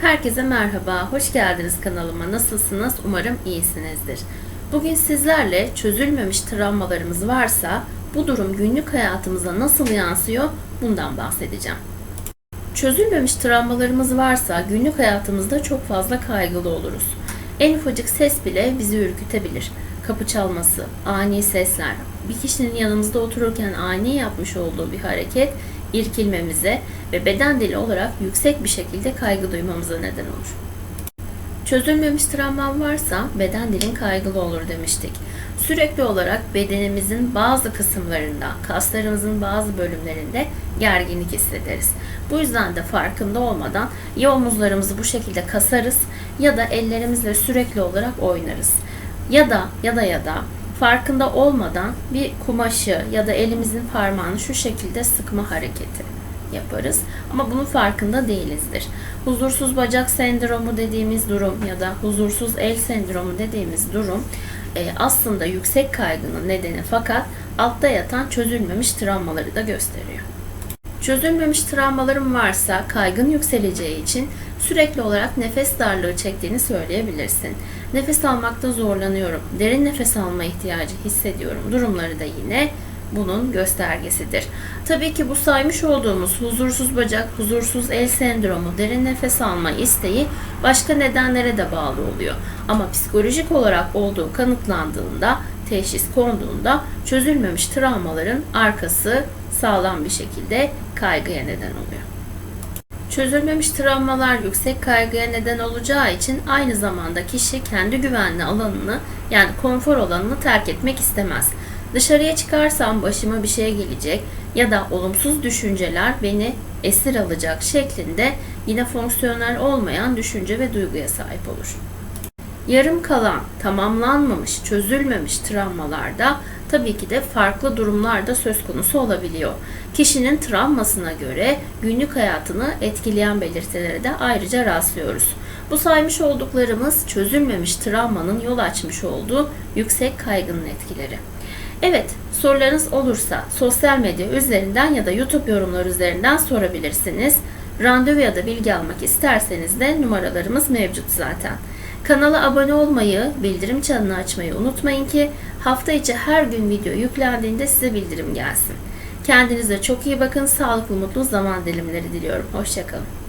Herkese merhaba, hoş geldiniz kanalıma. Nasılsınız? Umarım iyisinizdir. Bugün sizlerle çözülmemiş travmalarımız varsa bu durum günlük hayatımıza nasıl yansıyor bundan bahsedeceğim. Çözülmemiş travmalarımız varsa günlük hayatımızda çok fazla kaygılı oluruz. En ufacık ses bile bizi ürkütebilir. Kapı çalması, ani sesler, bir kişinin yanımızda otururken ani yapmış olduğu bir hareket irkilmemize ve beden dili olarak yüksek bir şekilde kaygı duymamıza neden olur. Çözülmemiş travman varsa beden dilin kaygılı olur demiştik. Sürekli olarak bedenimizin bazı kısımlarında, kaslarımızın bazı bölümlerinde gerginlik hissederiz. Bu yüzden de farkında olmadan ya omuzlarımızı bu şekilde kasarız ya da ellerimizle sürekli olarak oynarız. Ya da ya da ya da farkında olmadan bir kumaşı ya da elimizin parmağını şu şekilde sıkma hareketi yaparız. Ama bunun farkında değilizdir. Huzursuz bacak sendromu dediğimiz durum ya da huzursuz el sendromu dediğimiz durum e, aslında yüksek kaygının nedeni fakat altta yatan çözülmemiş travmaları da gösteriyor. Çözülmemiş travmalarım varsa kaygın yükseleceği için sürekli olarak nefes darlığı çektiğini söyleyebilirsin. Nefes almakta zorlanıyorum, derin nefes alma ihtiyacı hissediyorum durumları da yine bunun göstergesidir. Tabii ki bu saymış olduğumuz huzursuz bacak, huzursuz el sendromu, derin nefes alma isteği başka nedenlere de bağlı oluyor. Ama psikolojik olarak olduğu kanıtlandığında, teşhis konduğunda çözülmemiş travmaların arkası sağlam bir şekilde kaygıya neden oluyor. Çözülmemiş travmalar yüksek kaygıya neden olacağı için aynı zamanda kişi kendi güvenli alanını yani konfor alanını terk etmek istemez. Dışarıya çıkarsam başıma bir şey gelecek ya da olumsuz düşünceler beni esir alacak şeklinde yine fonksiyonel olmayan düşünce ve duyguya sahip olur. Yarım kalan, tamamlanmamış, çözülmemiş travmalarda tabii ki de farklı durumlar da söz konusu olabiliyor. Kişinin travmasına göre günlük hayatını etkileyen belirtilere de ayrıca rastlıyoruz. Bu saymış olduklarımız çözülmemiş travmanın yol açmış olduğu yüksek kaygının etkileri. Evet, sorularınız olursa sosyal medya üzerinden ya da YouTube yorumları üzerinden sorabilirsiniz. Randevu ya da bilgi almak isterseniz de numaralarımız mevcut zaten. Kanala abone olmayı, bildirim çanını açmayı unutmayın ki hafta içi her gün video yüklendiğinde size bildirim gelsin. Kendinize çok iyi bakın, sağlıklı mutlu zaman dilimleri diliyorum. Hoşçakalın.